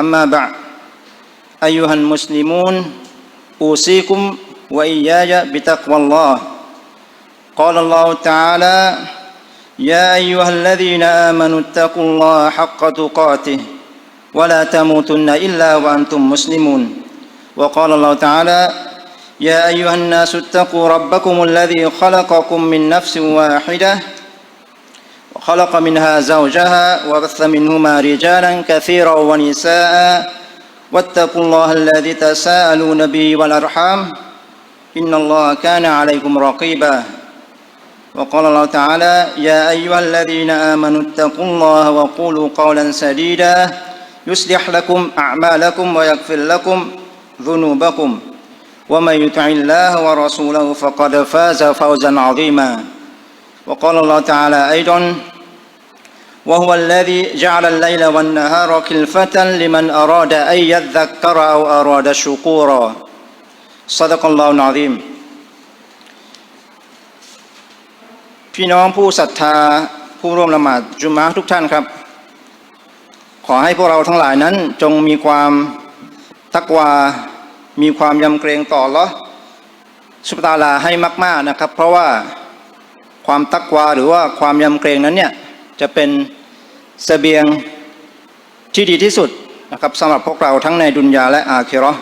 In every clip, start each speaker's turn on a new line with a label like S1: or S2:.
S1: أما بعد أيها المسلمون أوصيكم وإياي بتقوى الله. قال الله تعالى يا أيها الذين آمنوا اتقوا الله حق تقاته ولا تموتن إلا وأنتم مسلمون. وقال الله تعالى يا أيها الناس اتقوا ربكم الذي خلقكم من نفس واحدة وخلق منها زوجها وبث منهما رجالا كثيرا ونساء. واتقوا الله الذي تساءلون به والأرحام. إن الله كان عليكم رقيبا. وقال الله تعالى يا أيها الذين آمنوا اتقوا الله وقولوا قولا سديدا. يصلح لكم أعمالكم ويغفر لكم ذنوبكم. ومن يطع الله ورسوله فقد فاز فوزا عظيما. وقال الله تعالى أيضا وهو الذي جعل الليل والنهار خلفة لمن أراد أن يذكر أو أراد شكورا صدق الله العظيم พี่น้องผู้ศรัทธาผู้ร่วมละหมาดจุมอะห์ทุกท่านครับ ขอให้พวกเราทั้งหลายนั้นจงมีความตักวา มีความยำเกรงต่ออัลเลอสุบตาลาให้มาก ๆนะครับ เพราะว่าความตักวาหรือว่าความยำเกรงนั้นเนี่ยจะเป็น เสบียงที่ดีที่สุดนะครับสำหรับพวกเราทั้งในดุนยาและอาคิราะห์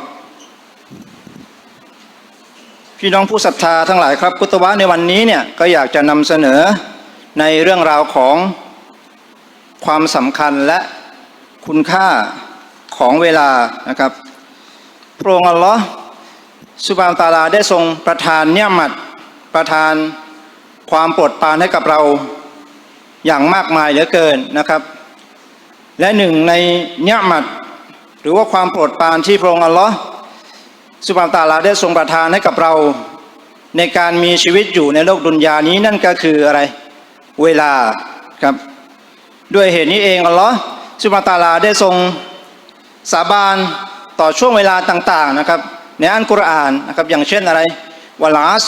S1: พี่น้องผู้ศรัทธาทั้งหลายครับกุตวะในวันนี้เนี่ยก็อยากจะนำเสนอในเรื่องราวของความสำคัญและคุณค่าของเวลานะครับพระองค์อัลลอฮ์สุบานตาลาได้ทรงประทานเนี่ยมัดประทานความโปรดปรานให้กับเรา อย่างมากมายเหลือเกินนะครับ และหนึ่งในเนียมัดหรือว่าความโปรดปรานที่พระองค์อัลลอฮ์สุบานตาลาได้ทรงประทานให้กับเรา ในการมีชีวิตอยู่ในโลกดุนยานี้นั่นก็คืออะไร เวลาครับ ด้วยเหตุนี้เองอัลลอฮ์สุบานตาลาได้ทรงสาบานต่อช่วงเวลาต่างๆนะครับ ในอันกุรอานนะครับอย่างเช่นอะไรวลาส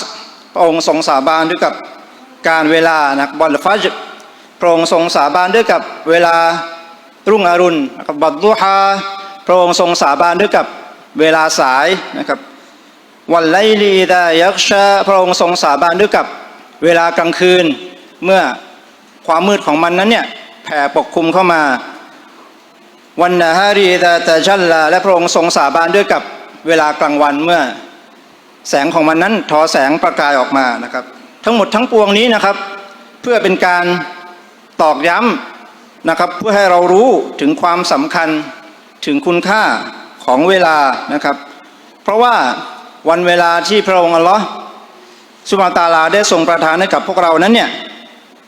S1: พระองค์ทรงสาบานด้วยกับการเวลานะครับบัลฟัจ พระองค์ทรงสาบานด้วยกับเวลารุ่งอรุณนะครับบัดดุฮาพระองค์ทรงสาบานด้วยกับเวลาสายนะครับวันไลลีดายักชาพระองค์ทรงสาบานด้วยกับเวลากลางคืน เมื่อความมืดของมันนั้นเนี่ยแผ่ปกคลุมเข้ามา วันนาฮารีดาตาจัลลาและพระองค์ทรงสาบานด้วยกับเวลากลางวันเมื่อแสงของมันนั้นทอแสงประกายออกมานะครับ ทั้งหมดทั้งปวงนี้นะครับ เพื่อเป็นการ ตอกย้ำนะครับเพื่อให้เรารู้ถึงความสำคัญถึงคุณค่าของเวลานะครับ เพราะว่าวันเวลาที่พระองค์อัลลอฮ์สุบานตาลาได้ทรงประทานให้กับพวกเรานั้นเนี่ย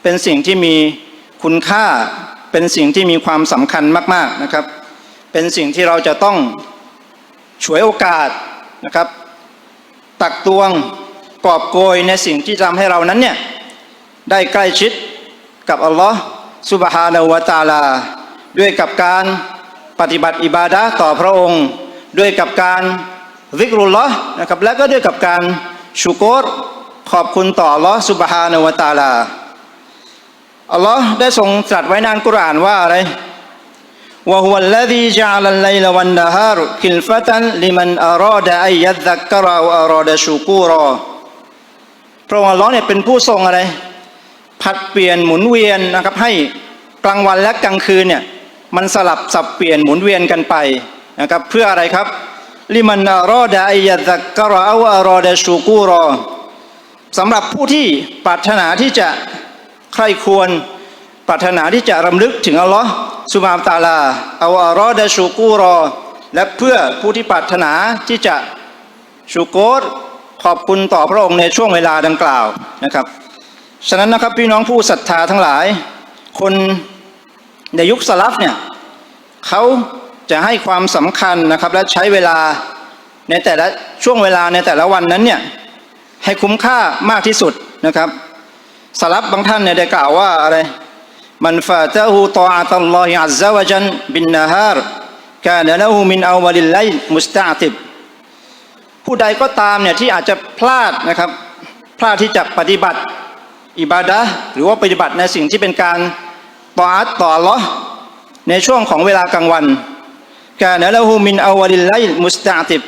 S1: เป็นสิ่งที่มีคุณค่าเป็นสิ่งที่มีความสำคัญมากๆนะครับ เป็นสิ่งที่เราจะต้องฉวยโอกาสนะครับ ตักตวงกอบโกยในสิ่งที่ทำให้เรานั้นเนี่ยได้ใกล้ชิด กับอัลลอฮ์สุบฮานาวะตาลา ด้วยกับการปฏิบัติอิบาดะต่อพระองค์ ด้วยกับการวิกรุลลอฮ์นะครับและก็ด้วยกับการชุกรขอบคุณต่ออัลลอฮ์สุบฮานาวะตาลาอัลลอฮ์ได้ทรงตรัสไว้ในอัลกุรอานว่าอะไรวะฮุวัลลซีจาลัลไลลวันนะฮารคิลฟะตันลิมันอารอดะอัยยัดซักกะรออารอดะชูกูรอพระองค์อัลลอฮ์เนี่ยเป็นผู้ทรงอะไร ผัดเปลี่ยนหมุนเวียนนะครับให้กลางวันและกลางคืนเนี่ยมันสลับสับเปลี่ยนหมุนเวียนกันไปนะครับเพื่ออะไรครับลิมันอารอดะอัยยัดซักรออารอดะชูกูรอสำหรับผู้ที่ปรารถนาที่จะใครควรปรารถนาที่จะรำลึกถึงอัลลอฮ์สุบานตาลาอาอารอดะชูกูรอ และเพื่อผู้ที่ปรารถนาที่จะชูโกรขอบคุณต่อพระองค์ในช่วงเวลาดังกล่าวนะครับ ฉะนั้นนะครับพี่น้องผู้ศรัทธาทั้งหลาย คนในยุคสลับเนี่ยเขาจะให้ความสำคัญนะครับและใช้เวลาในแต่ละช่วงเวลาในแต่ละวันนั้นเนี่ยให้คุ้มค่ามากที่สุดนะครับสลับบางท่านเนี่ยได้กล่าวว่าอะไรมันฟาตะฮูตออาตัลลอฮิอัซซะวะจันบินนาฮารกานะละฮูมินอาวลิลไลมุสตาติบผู้ใดก็ตามเนี่ยที่อาจจะพลาดนะครับพลาดที่จะปฏิบัติ อิบาดะหรือว่าปฏิบัติในสิ่งที่เป็นการต่ออัตต่อลลอในช่วงของเวลากลางวันกานละฮูมินอาวลิลไลมุสตาติบ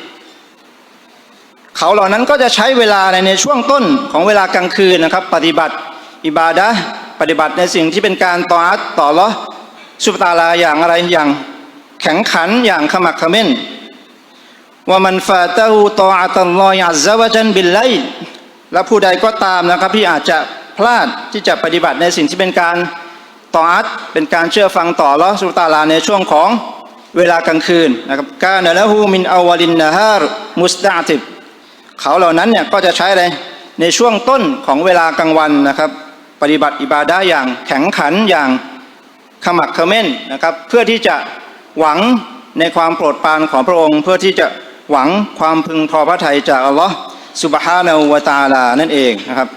S1: เขาเหล่านั้นก็จะใช้เวลาในในช่วงต้นของเวลากลางคืนนะครับ ปฏิบัติอิบาดะปฏิบัติในสิ่งที่เป็นการต่ออัตต่อลลอสุบตาลาอย่างอะไรอย่างแข็งขันอย่างขมักขม้นว่ามันฟาตะฮูตออัตัลลอฮิอัซซะวะจันบิลไลและผู้ใดก็ตามนะครับที่อาจจะ พลาดที่จะปฏิบัติในสิ่งที่เป็นการต่ออัตเป็นการเชื่อฟังต่อลลอฮ์สุบตาลาในช่วงของเวลากลางคืนนะครับกาเนละฮูมินอาวลินนะฮารมุสตาติบเขาเหล่านั้นเนี่ยก็จะใช้อะไรในช่วงต้นของเวลากลางวันนะครับ ปฏิบัติอิบาดะอย่างแข็งขันอย่างขมักเขม้นนะครับเพื่อที่จะหวังในความโปรดปรานของพระองค์ เพื่อที่จะหวังความพึงพอพระทัยจากอัลลอฮ์สุบฮานาอูวตาลานั่นเองนะครับ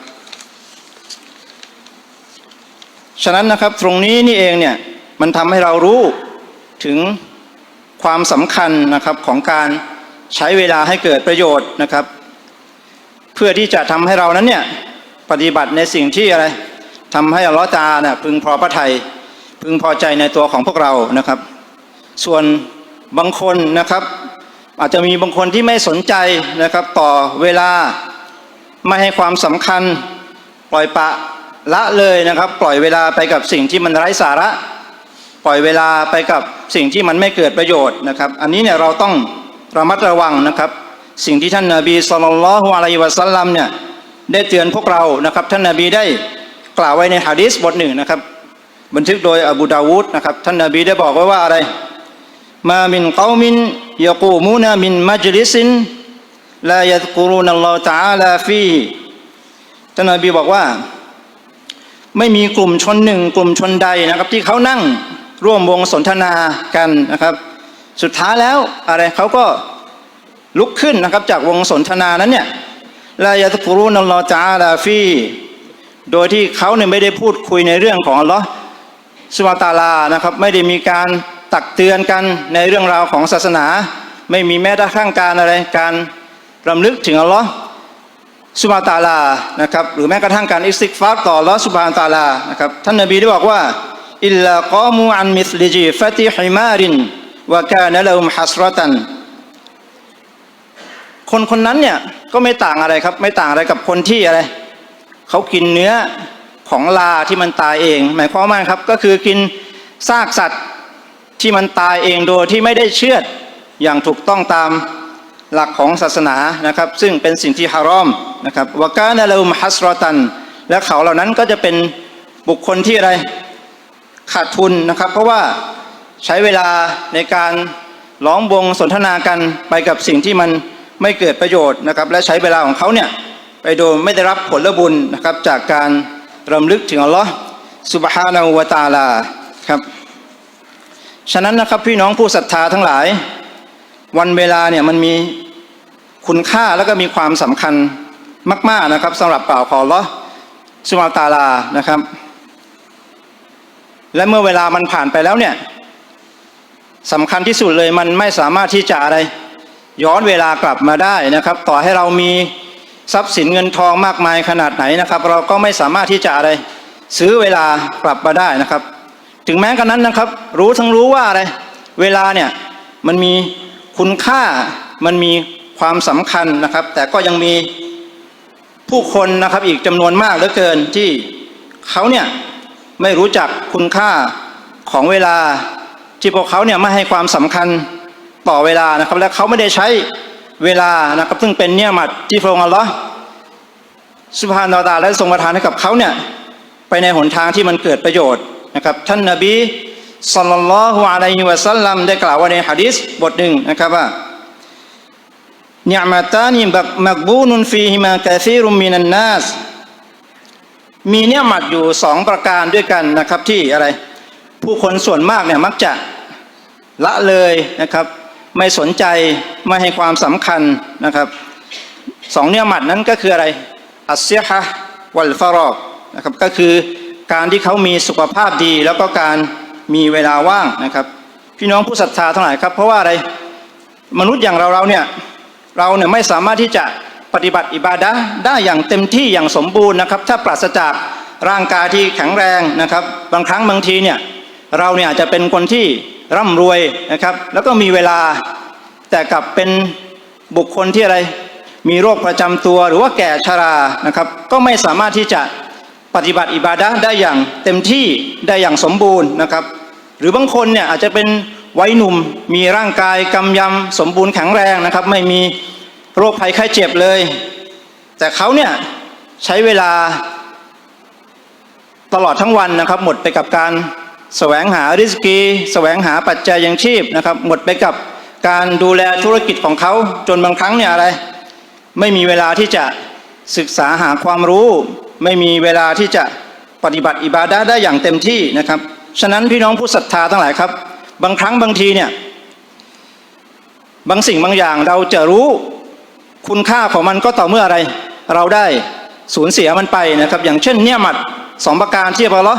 S1: ฉะนั้นนะครับตรงนี้นี่เองเนี่ยมันทำให้เรารู้ถึงความสำคัญนะครับของการใช้เวลาให้เกิดประโยชน์นะครับ เพื่อที่จะทำให้เรานั้นเนี่ยปฏิบัติในสิ่งที่อะไรทำให้อลลอตาเนี่ยพึงพอพระทัยพึงพอใจในตัวของพวกเรานะครับ ส่วนบางคนนะครับ อาจจะมีบางคนที่ไม่สนใจนะครับ ต่อเวลาไม่ให้ความสำคัญปล่อยปะ ละเลยนะครับ ปล่อยเวลาไปกับสิ่งที่มันไร้สาระ ปล่อยเวลาไปกับสิ่งที่มันไม่เกิดประโยชน์นะครับ อันนี้เนี่ยเราต้องระมัดระวังนะครับ สิ่งที่ท่านนาบีสุลต่านละฮ์อะลัยวะสัลลัมเนี่ยได้เตือนพวกเรานะครับ ท่านนาบีได้กล่าวไว้ในฮะดีษบทหนึ่งนะครับ บันทึกโดยอบูดาวูดนะครับ ท่านนาบีได้บอกไว้ว่าอะไรมามินกอมินยกูมูนามินมัจลิสินลายัดกุรุนัลลอฮฺตะอาลาฟีท่านนาบีบอกว่า ไม่มีกลุ่มชนหนึ่งกลุ่มชนใดนะครับ ที่เขานั่งร่วมวงสนทนากันนะครับ สุดท้ายแล้วอะไรเขาก็ลุกขึ้นนะครับจากวงสนทนานั้นเนี่ยลายะตกุรุนัลลอฮฺจาลาฟีโดยที่เขาเนี่ยไม่ได้พูดคุยในเรื่องของอัลลอฮ์สุบฮาตาลานะครับ ไม่ได้มีการตักเตือนกันในเรื่องราวของศาสนา ไม่มีแม้กระทั่งการอะไรการรำลึกถึงอัลลอฮ์ สุบานตาลานะครับหรือแม้กระทั่งการอิสติกฟาร์ต่อลลอฮ์สุบานตาลานะครับท่านนบีได้บอกว่าอิลลากอมูอันมิสลิจีฟติฮิมารินวะกานะละอุมฮัสรตันคนคนนั้นเนี่ยก็ไม่ต่างอะไรครับ ไม่ต่างอะไรกับคนที่อะไรเขากินเนื้อของลาที่มันตายเอง หมายความว่าครับก็คือกินซากสัตว์ที่มันตายเองโดยที่ไม่ได้เชือดอย่างถูกต้องตาม หลักของศาสนานะครับ ซึ่งเป็นสิ่งที่ฮารอมนะครับวากานลาุมฮัสรอตัน และเขาเหล่านั้นก็จะเป็นบุคคลที่อะไรขาดทุนนะครับ เพราะว่าใช้เวลาในการล้อมวงสนทนากันไปกับสิ่งที่มันไม่เกิดประโยชน์นะครับ และใช้เวลาของเขาเนี่ยไปโดยไม่ได้รับผลบุญนะครับ จากการรำลึกถึงอัลลอฮ์สุบฮานาอูวตาลาครับฉะนั้นนะครับพี่น้องผู้ศรัทธาทั้งหลาย วันเวลาเนี่ยมันมีคุณค่าแล้วก็มีความสำคัญมาก ๆนะครับสำหรับเป่าของอัลลอสุบฮาตาลานะครับ และเมื่อเวลามันผ่านไปแล้วเนี่ยสำคัญที่สุดเลยมันไม่สามารถที่จะอะไรย้อนเวลากลับมาได้นะครับ ต่อให้เรามีทรัพย์สินเงินทองมากมายขนาดไหนนะครับ เราก็ไม่สามารถที่จะอะไรซื้อเวลากลับมาได้นะครับ ถึงแม้กระนั้นนะครับ รู้ทั้งรู้ว่าอะไร เวลาเนี่ยมันมี คุณค่ามันมีความสำคัญนะครับ แต่ก็ยังมีผู้คนนะครับอีกจำนวนมากเหลือเกินที่เขาเนี่ยไม่รู้จักคุณค่าของเวลาที่พวกเขาเนี่ยไม่ให้ความสำคัญต่อเวลานะครับ และเขาไม่ได้ใช้เวลานะครับซึ่งเป็นเนี่ยมัดที่พระองค์อัลลอฮ์สุภาพนาตาและทรงประทานให้กับเขาเนี่ยไปในหนทางที่มันเกิดประโยชน์นะครับ ท่านนบี สัลลัลลอฮุอะลัยฮิวะสัลลัมได้กล่าวไว้ในฮะดีษบทหนึ่งนะครับว่าเนียมาตานีบักมักบูนุนฟีฮิมากะซีรุมมินันนัสมีเนี่ยมัดอยู่สองประการด้วยกันนะครับที่อะไร ผู้คนส่วนมากเนี่ยมักจะละเลยนะครับ ไม่สนใจไม่ให้ความสำคัญนะครับสองเนื้อหมัดนั้นก็คืออะไร อัสเซียฮะวัลฟารอกนะครับก็คือการที่เขามีสุขภาพดีแล้วก็การ มีเวลาว่างนะครับ พี่น้องผู้ศรัทธาทั้งหลายครับ เพราะว่าอะไรมนุษย์อย่างเราเราเนี่ยเราเนี่ยไม่สามารถที่จะปฏิบัติอิบาดะได้อย่างเต็มที่อย่างสมบูรณ์นะครับ ถ้าปราศจากร่างกายที่แข็งแรงนะครับ บางครั้งบางทีเนี่ยเราเนี่ยอาจจะเป็นคนที่ร่ำรวยนะครับ แล้วก็มีเวลาแต่กลับเป็นบุคคลที่อะไร มีโรคประจำตัวหรือว่าแก่ชรานะครับ ก็ไม่สามารถที่จะ ปฏิบัติอิบาดะได้อย่างเต็มที่ได้อย่างสมบูรณ์นะครับ หรือบางคนเนี่ยอาจจะเป็นวัยหนุ่มมีร่างกายกำยำสมบูรณ์แข็งแรงนะครับ ไม่มีโรคภัยไข้เจ็บเลย แต่เขาเนี่ยใช้เวลาตลอดทั้งวันนะครับ หมดไปกับการแสวงหาริสกีแสวงหาปัจจัยยังชีพนะครับ หมดไปกับการดูแลธุรกิจของเขาจนบางครั้งเนี่ยอะไร ไม่มีเวลาที่จะศึกษาหาความรู้ ไม่มีเวลาที่จะปฏิบัติอิบาดะได้อย่างเต็มที่นะครับ ฉะนั้นพี่น้องผู้ศรัทธาทั้งหลายครับ บางครั้งบางทีเนี่ยบางสิ่งบางอย่างเราจะรู้คุณค่าของมันก็ต่อเมื่ออะไร เราได้สูญเสียมันไปนะครับ อย่างเช่นเนี่ยมัดสองประการที่พระลอ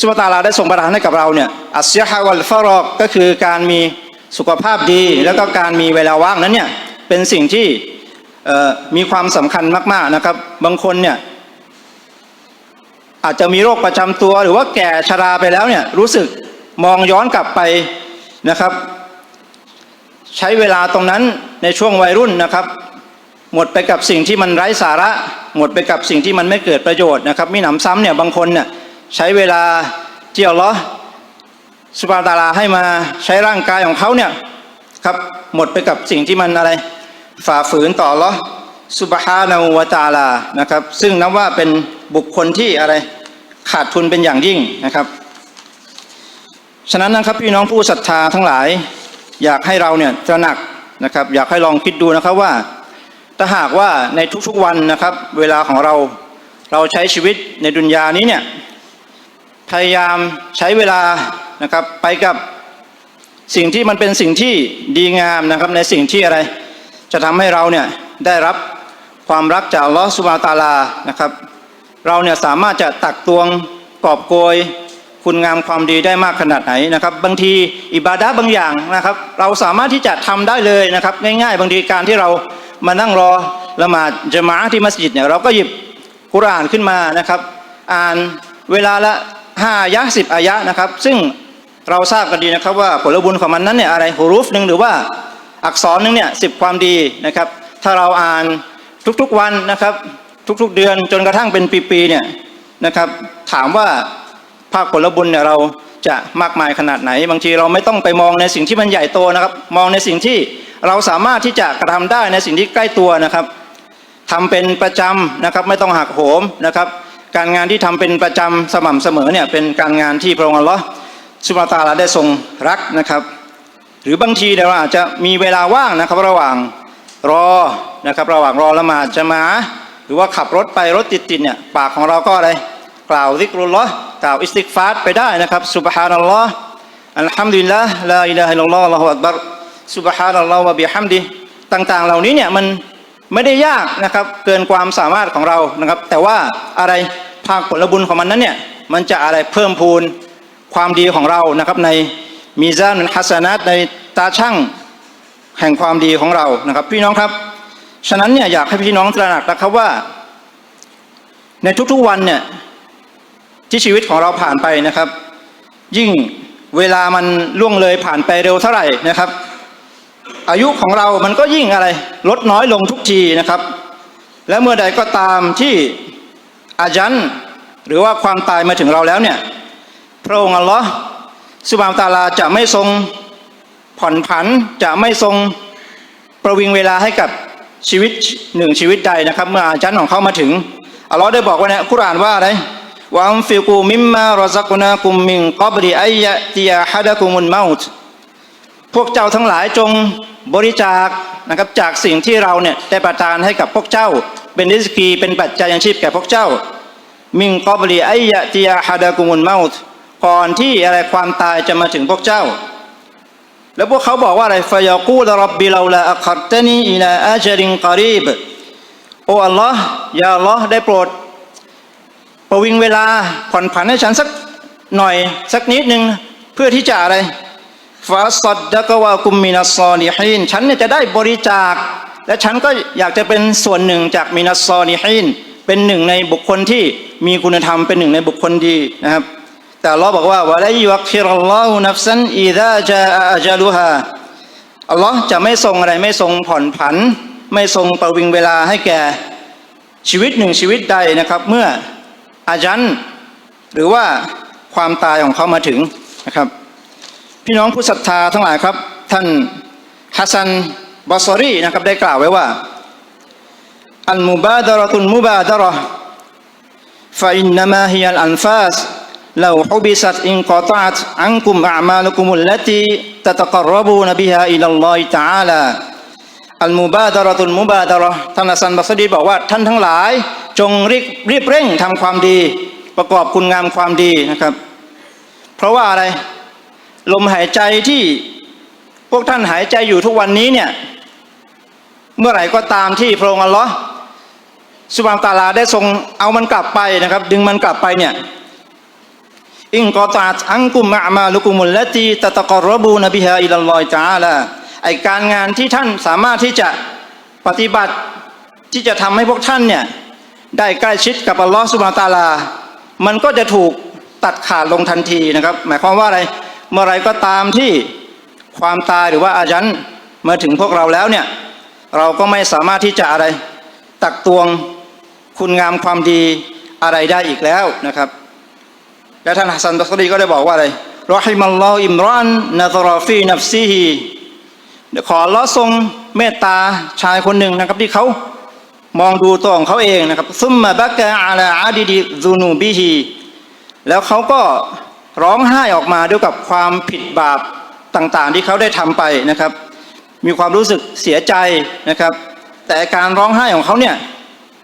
S1: สุบตาลาได้ส่งประทานให้กับเราเนี่ยอัสยฮะวัลฟารอกก็คือการมีสุขภาพดี แล้วก็การมีเวลาว่างนั้นเนี่ยเป็นสิ่งที่มีความสำคัญมากๆนะครับ บางคนเนี่ย อาจจะมีโรคประจำตัวหรือว่าแก่ชราไปแล้วเนี่ยรู้สึกมองย้อนกลับไปนะครับ ใช้เวลาตรงนั้นในช่วงวัยรุ่นนะครับ หมดไปกับสิ่งที่มันไร้สาระ หมดไปกับสิ่งที่มันไม่เกิดประโยชน์นะครับมีหนำซ้ำเนี่ยบางคนเนี่ยใช้เวลาที่อัลลอฮ์สุบานตาลาให้มาใช้ร่างกายของเขาเนี่ยครับหมดไปกับสิ่งที่มันอะไร ฝ่าฝืนต่ออัลลอฮ์สุบฮานะฮูวะตาลานะครับ ซึ่งนับว่าเป็น บุคคลที่อะไรขาดทุนเป็นอย่างยิ่งนะครับ ฉะนั้นนะครับพี่น้องผู้ศรัทธาทั้งหลาย อยากให้เราเนี่ยตระหนักนะครับ อยากให้ลองคิดดูนะครับว่า ถ้าหากว่าในทุกๆวันนะครับ เวลาของเราเราใช้ชีวิตในดุนยานี้เนี่ยพยายามใช้เวลานะครับไปกับสิ่งที่มันเป็นสิ่งที่ดีงามนะครับ ในสิ่งที่อะไร จะทำให้เราเนี่ยได้รับความรักจากอัลอสุบาตาลานะครับ เราเนี่ยสามารถจะตักตวงกอบโกย คุณงามความดีได้มากขนาดไหนนะครับ บางทีอิบาดะบางอย่างนะครับ เราสามารถที่จะทำได้เลยนะครับ ง่ายๆ บางทีการที่เรามานั่งรอละหมาดจะมาที่มัสยิดเนี่ยเราก็หยิบกุรอานขึ้นมานะครับ อ่านเวลาละห้ายะสิบอายะนะครับ ซึ่งเราทราบกันดีนะครับว่าผลบุญของมันนั้นเนี่ยอะไรฮุรุฟหนึ่งหรือว่าอักษรหนึ่งเนี่ยสิบความดีนะครับ ถ้าเราอ่านทุกๆวันนะครับ ทุกๆเดือนจนกระทั่งเป็นปีๆเนี่ยนะครับถามว่าภาคผลบุญเนี่ยเราจะมากมายขนาดไหน บางทีเราไม่ต้องไปมองในสิ่งที่มันใหญ่โตนะครับ มองในสิ่งที่เราสามารถที่จะกระทำได้ในสิ่งที่ใกล้ตัวนะครับทำเป็นประจำนะครับไม่ต้องหักโหมนะครับ การงานที่ทำเป็นประจำสม่ำเสมอเนี่ยเป็นการงานที่พระองค์อัลลอฮ์สุบฮาตาลาได้ทรงรักนะครับ หรือบางทีเนี่ยเราอาจจะมีเวลาว่างนะครับ ระหว่างรอนะครับ ระหว่างรอละหมาดจะมา หรือว่าขับรถไปรถติดๆเนี่ยปากของเราก็อะไร กล่าวซิกรุลลอกล่าวอิสติกฟาร์ไปได้นะครับสุบฮานัลลอฮ์อัลฮัมดุลิลละลาอิลาฮะอิลลอฮ์ลลอฮุอักบัรสุบฮานัลลอฮ์วะบิฮัมดิต่าง ๆ เหล่านี้เนี่ยมันไม่ได้ยากนะครับ เกินความสามารถของเรานะครับ แต่ว่าอะไรภาคผลบุญของมันนั้นเนี่ยมันจะอะไรเพิ่มพูนความดีของเรานะครับในมีซานฮัสนัตในตาช่างแห่งความดีของเรานะครับ พี่น้องครับ ฉะนั้นเนี่ยอยากให้พี่น้องตระหนักนะครับว่า ในทุกๆวันเนี่ยที่ชีวิตของเราผ่านไปนะครับ ยิ่งเวลามันล่วงเลยผ่านไปเร็วเท่าไหร่นะครับ อายุของเรามันก็ยิ่งอะไร ลดน้อยลงทุกทีนะครับ และเมื่อใดก็ตามที่อาจันหรือว่าความตายมาถึงเราแล้วเนี่ย พระองค์อัลลอฮ์สุบานะฮูวะตาลาจะไม่ทรงผ่อนผันจะไม่ทรงประวิงเวลาให้กับ ชีวิตหนึ่งชีวิตใดนะครับเมื่ออาจันของเขามาถึงอัลลอฮ์ได้บอกไว้ในกุรอานว่าอะไรวะอัมฟิกูมิมมารซักุนากุมมิงกับริอัยะติยาฮัดะกุมุนเมาต์พวกเจ้าทั้งหลายจงบริจาคนะครับจากสิ่งที่เราเนี่ยได้ประทานให้กับพวกเจ้า เป็นริสกีเป็นปัจจัยยังชีพแก่พวกเจ้า มิงกับริอัยะติยาฮัดะกุมุนเมาต์ก่อนที่อะไรความตายจะมาถึงพวกเจ้า แล้วพวกเขาบอกว่าอะไรฟยากูลรับบิลาลาอัคตนีอิลาอาจริงกรีบโอ้อัลลอฮ์ยาอัลลอฮ์ได้โปรด ประวิงเวลาผ่อนผันให้ฉันสักหน่อยสักนิดหนึ่งเพื่อที่จะอะไรฟาสดดะกวากุมมินัสซอลิฮีนฉันเนี่ยจะได้บริจาค และฉันก็อยากจะเป็นส่วนหนึ่งจากมินัสซอลิฮีนเป็นหนึ่งในบุคคลที่มีคุณธรรมเป็นหนึ่งในบุคคลดีนะครับ แต่เราบอกว่าวะไลยักฟิรัลลอฮุนัฟซันอีดาจะอาจาลุฮาอัลลอฮ์จะไม่ทรงอะไรไม่ทรงผ่อนผัน ไม่ทรงประวิงเวลาให้แก่ชีวิตหนึ่งชีวิตใดนะครับ เมื่ออาจันหรือว่าความตายของเขามาถึงนะครับ พี่น้องผู้ศรัทธาทั้งหลายครับ ท่านฮัสซันบอสซอรีนะครับได้กล่าวไว้ว่า อันมุบาดารตุนมุบาดารฟอินนามาฮิยัลอันฟาส لو حبست انقطعت عنكم أعمالكم التي تتقربون بها إلى الله تعالى อัลมุบาดะรตุลมุบาดะเราะห์ท่านฮัสซันบัสรีบอกว่าท่านทั้งหลาย จงรีบรีบเร่งทำความดี ประกอบคุณงามความดีนะครับ เพราะว่าอะไร ลมหายใจที่พวกท่านหายใจอยู่ทุกวันนี้เนี่ย เมื่อไหร่ก็ตามที่พระองค์อัลลอฮ์สุบานตะอาลาได้ทรงเอามันกลับไปนะครับ ดึงมันกลับไปเนี่ย อิงกอตาอังกุมมะอามาลุกุมุลละตีตะตะกอรบูนบิฮาอิลลอฮิตะอาลาไอการงานที่ท่านสามารถที่จะปฏิบัติที่จะทำให้พวกท่านเนี่ยได้ใกล้ชิดกับอัลลอฮ์สุบานตาลา มันก็จะถูกตัดขาดลงทันทีนะครับ หมายความว่าอะไรเมื่อไรก็ตามที่ความตายหรือว่าอายันมาถึงพวกเราแล้วเนี่ยเราก็ไม่สามารถที่จะอะไรตักตวงคุณงามความดีอะไรได้อีกแล้วนะครับ และท่านฮัสซันบัสรีก็ได้บอกว่าอะไรรอฮิมัลลอฮ์อิมรอนนาตรอฟีนัฟซีฮีขออัลอทรงเมตตาชายคนหนึ่งนะครับ ที่เขามองดูตัวของเขาเองนะครับซุมมาบักกะอาลาอาดิดิซูนูบิฮีแล้วเขาก็ร้องไห้ออกมาด้วยกับความผิดบาปต่างๆ ที่เขาได้ทำไปนะครับ มีความรู้สึกเสียใจนะครับ แต่การร้องไห้ของเขาเนี่ย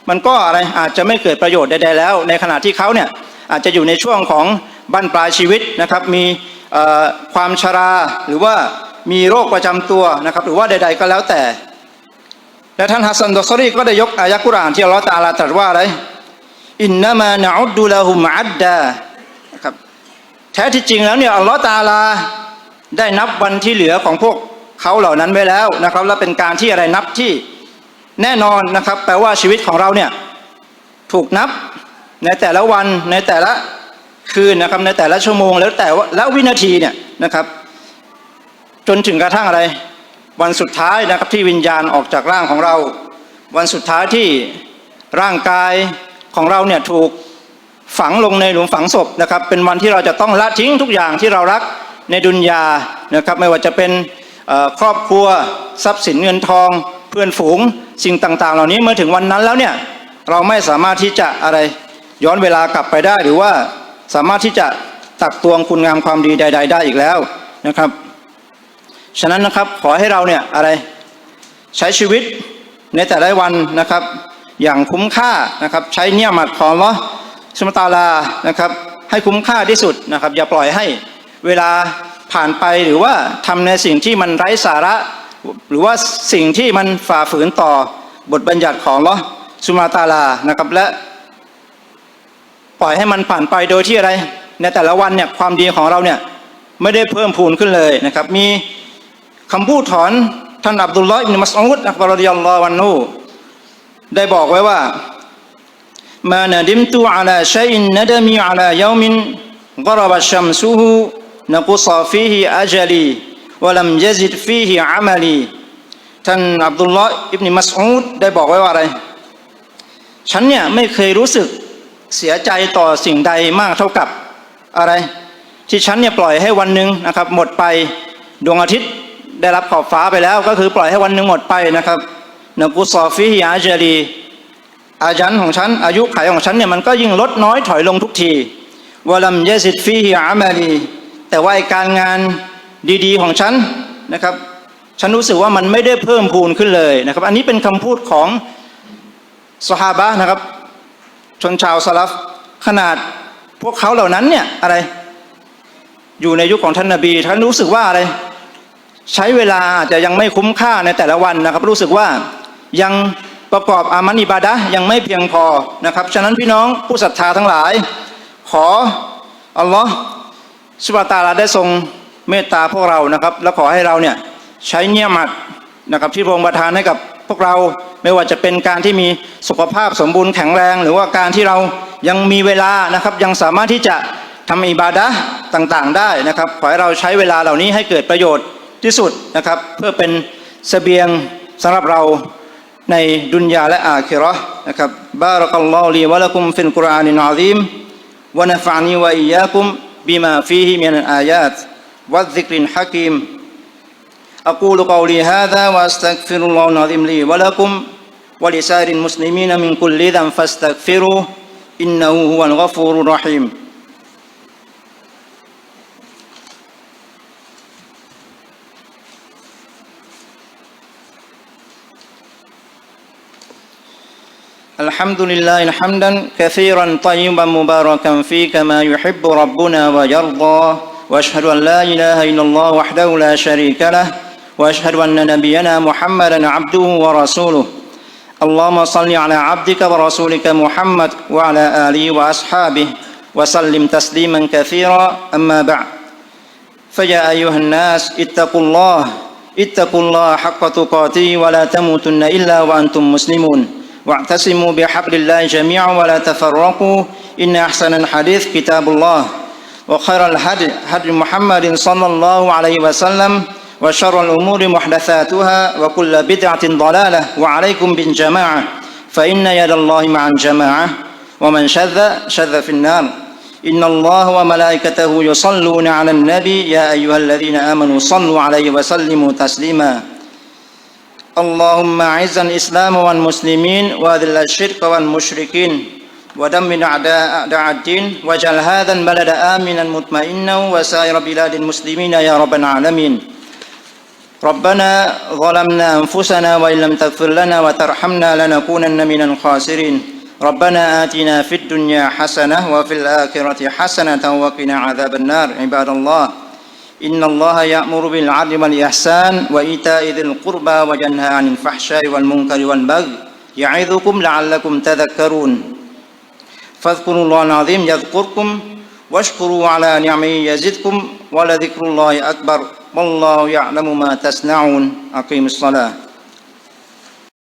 S1: มันก็อะไรอาจจะไม่เกิดประโยชน์ใดๆแล้ว ในขณะที่เขาเนี่ย อาจจะอยู่ในช่วงของบั้นปลายชีวิตนะครับมีความชราหรือว่ามีโรคประจำตัวนะครับหรือว่าใด ๆ ก็แล้วแต่ และท่านฮัสซันดอซอรีก็ได้ยกอายะกุรอานที่อัลลอฮฺตาลาตรัสว่าอะไรอินนามานะอุดดุลาหุมอัดดานะครับแท้ที่จริงแล้วเนี่ยอัลลอฮฺตาลาได้นับวันที่เหลือของพวกเขาเหล่านั้นไว้แล้วนะครับและเป็นการที่อะไรนับที่แน่นอนนะครับ แปลว่าชีวิตของเราเนี่ยถูกนับ ในแต่ละวันในแต่ละคืนนะครับในแต่ละชั่วโมง แล้วแต่ว่าแล้ววินาทีเนี่ยนะครับ จนถึงกระทั่งอะไร วันสุดท้ายนะครับที่วิญญาณออกจากร่างของเรา วันสุดท้ายที่ร่างกายของเราเนี่ยถูกฝังลงในหลุมฝังศพนะครับ เป็นวันที่เราจะต้องละทิ้งทุกอย่างที่เรารักในดุนยานะครับ ไม่ว่าจะเป็นครอบครัวทรัพย์สินเงินทอง เพื่อนฝูงสิ่งต่าง ๆ เหล่านี้เมื่อถึงวันนั้นแล้วเนี่ยเราไม่สามารถที่จะอะไร ย้อนเวลากลับไปได้หรือว่าสามารถที่จะตักตวงคุณงามความดีใด ๆ ได้อีกแล้วนะครับ ฉะนั้นนะครับขอให้เราเนี่ยอะไรใช้ชีวิตในแต่ละวันนะครับ อย่างคุ้มค่านะครับ ใช้เนี่ยมัดของลอสุลตาลานะครับ ให้คุ้มค่าที่สุดนะครับ อย่าปล่อยให้เวลาผ่านไปหรือว่าทำในสิ่งที่มันไร้สาระ หรือว่าสิ่งที่มันฝ่าฝืนต่อบทบัญญัติของลอสุมาตาลานะครับและ ปล่อยให้มันผ่านไปโดยที่อะไร ในแต่ละวันเนี่ยความดีของเราเนี่ยไม่ได้เพิ่มพูนขึ้นเลยนะครับ มีคำพูดถอนท่านอับดุลลอฮ์อิบนุมัสอุดอักบารดิยัลลอฮุอันนูได้บอกไว้ว่ามานาดิมตุอาลาชัยอินนดมีอาลายามินกรบชัมซุฮูนกุซาฟีฮิอาจลีวลัมยซิดฟีฮิอามัลีท่านอับดุลลอฮ์อิบนุมัสอุดได้บอกไว้ว่าอะไร ฉันเนี่ยไม่เคยรู้สึก เสียใจต่อสิ่งใดมากเท่ากับอะไร ที่ฉันเนี่ยปล่อยให้วันหนึ่งนะครับ หมดไปดวงอาทิตย์ได้รับขอบฟ้าไปแล้ว ก็คือปล่อยให้วันหนึ่งหมดไปนะครับนกุซอฟีฮิอาเจรีอายันของฉัน อายุขัยของฉันเนี่ยมันก็ยิ่งลดน้อยถอยลงทุกทีวลัมเยซิดฟีฮิอามาลีแต่ว่าการงานดีๆของฉันนะครับ ฉันรู้สึกว่ามันไม่ได้เพิ่มพูนขึ้นเลยนะครับ อันนี้เป็นคำพูดของสฮาบะนะครับ ชนชาวสลับขนาดพวกเขาเหล่านั้นเนี่ยอะไร อยู่ในยุคของท่านนาบีท่านรู้สึกว่าอะไร ใช้เวลาอาจจะยังไม่คุ้มค่าในแต่ละวันนะครับ รู้สึกว่ายังประกอบอามันอิบาดะยังไม่เพียงพอนะครับ ฉะนั้นพี่น้องผู้ศรัทธาทั้งหลาย ขออัลลอฮ์สุบะตาลาได้ทรงเมตตาพวกเรานะครับ และขอให้เราเนี่ยใช้เนียมัดนะครับที่พระองค์ประทานให้กับ วกเราไม่ว่าจะเป็นการที่มีสุขภาพสมบูรณ์แข็งแรง หรือว่าการที่เรายังมีเวลานะครับยังสามารถที่จะทำอิบาดะต่างๆได้นะครับขอให้เราใช้เวลาเหล่านี้ให้เกิดประโยชน์ที่สุดนะครับ เพื่อเป็นสเสบียงสำหรับเราในดุนยาและอาคิรอนะครับบารักัลลอฮุลีวะลักุมฟินกุรานินอาซิมวะนฟะนีวะอียาคุมบิมาฟีฮิมินันอายาตวัดซิกรินฮะกิม أقول قولي هذا وأستغفر الله العظيم لي ولكم ولسائر المسلمين من كل ذنب فاستغفروه إنه هو الغفور الرحيم. الحمد لله حمدا كثيرا طيبا مباركا فيه كما يحب ربنا ويرضى وأشهد أن لا إله إلا الله وحده لا شريك له وأشهد أن نبينا محمدا عبده ورسوله. اللهم صل على عبدك ورسولك محمد وعلى آله وأصحابه وسلم تسليما كثيرا. أما بعد فيا أيها الناس اتقوا الله اتقوا الله حق تقاته ولا تموتن إلا وأنتم مسلمون. واعتصموا بحبل الله جميعا ولا تفرقوا. إن أحسن الحديث كتاب الله. وخير الهدي هدي محمد صلى الله عليه وسلم. وشر الأمور محدثاتها وكل بدعة ضلالة وعليكم بالجماعة فإن يد الله مع الجماعة ومن شذ شذ في النار. إن الله وملائكته يصلون على النبي يا أيها الذين آمنوا صلوا عليه وسلموا تسليما. اللهم أعز الإسلام والمسلمين وأذل الشرك والمشركين ودمر أعداء الدين واجعل هذا البلد آمنا مطمئنا وسائر بلاد المسلمين يا رب العالمين. ربنا ظلمنا أنفسنا وإن لم تغفر لنا وترحمنا لنكونن من الخاسرين. ربنا آتنا في الدنيا حسنة وفي الآخرة حسنة وقنا عذاب النار. عباد الله إن الله يأمر بالعدل والإحسان وإيتاء ذي القربى وينهى عن الفحشاء والمنكر والبغي يعظكم لعلكم تذكرون. فاذكروا الله العظيم يذكركم واشكروا على نعمه يزدكم ولذكر الله أكبر. والله يعلم ما تصنعون. أقيم الصلاة.